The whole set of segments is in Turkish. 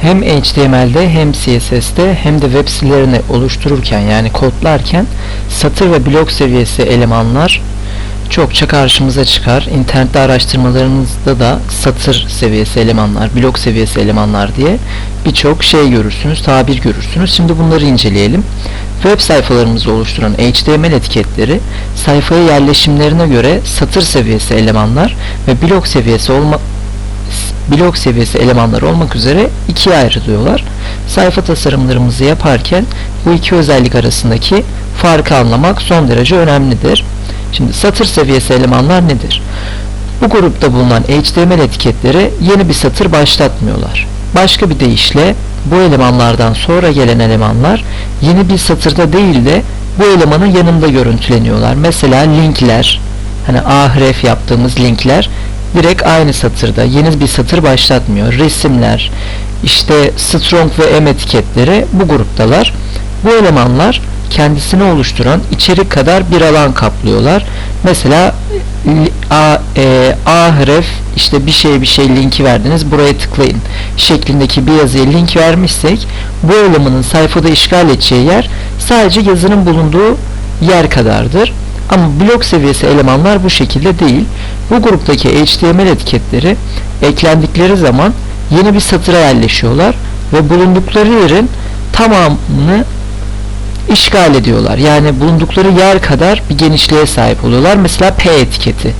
hem HTML'de hem CSS'te hem de web sitelerini oluştururken yani kodlarken satır ve blok seviyesi elemanlar çokça karşımıza çıkar. İnternette araştırmalarınızda da satır seviyesi elemanlar, blok seviyesi elemanlar diye birçok şey görürsünüz, tabir görürsünüz. Şimdi bunları inceleyelim. Web sayfalarımızı oluşturan HTML etiketleri sayfaya yerleşimlerine göre satır seviyesi elemanlar ve blok seviyesi olma blok seviyesi elemanlar olmak üzere ikiye ayrılıyorlar. Sayfa tasarımlarımızı yaparken bu iki özellik arasındaki farkı anlamak son derece önemlidir. Şimdi satır seviyesi elemanlar nedir? Bu grupta bulunan HTML etiketleri yeni bir satır başlatmıyorlar. Başka bir deyişle bu elemanlardan sonra gelen elemanlar yeni bir satırda değil de bu elemanın yanında görüntüleniyorlar. Mesela linkler, hani ahref yaptığımız linkler direkt aynı satırda yeni bir satır başlatmıyor. Resimler, işte strong ve m etiketleri bu gruptalar. Bu elemanlar kendisini oluşturan içerik kadar bir alan kaplıyorlar. Mesela a, e, a harf işte bir şey bir şey linki verdiniz buraya tıklayın şeklindeki bir yazıya link vermişsek bu elemanın sayfada işgal edeceği yer sadece yazının bulunduğu yer kadardır. Ama blok seviyesi elemanlar bu şekilde değil. Bu gruptaki HTML etiketleri eklendikleri zaman yeni bir satıra yerleşiyorlar ve bulundukları yerin tamamını işgal ediyorlar. Yani bulundukları yer kadar bir genişliğe sahip oluyorlar. Mesela P etiketi.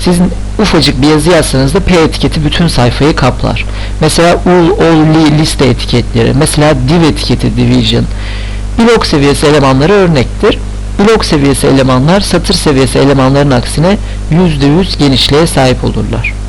Siz ufacık bir yazı yazsanız da P etiketi bütün sayfayı kaplar. Mesela ul, ol, li, liste etiketleri. Mesela div etiketi, division. Blok seviyesi elemanları örnektir. Blok seviyesi elemanlar satır seviyesi elemanların aksine %100 genişliğe sahip olurlar.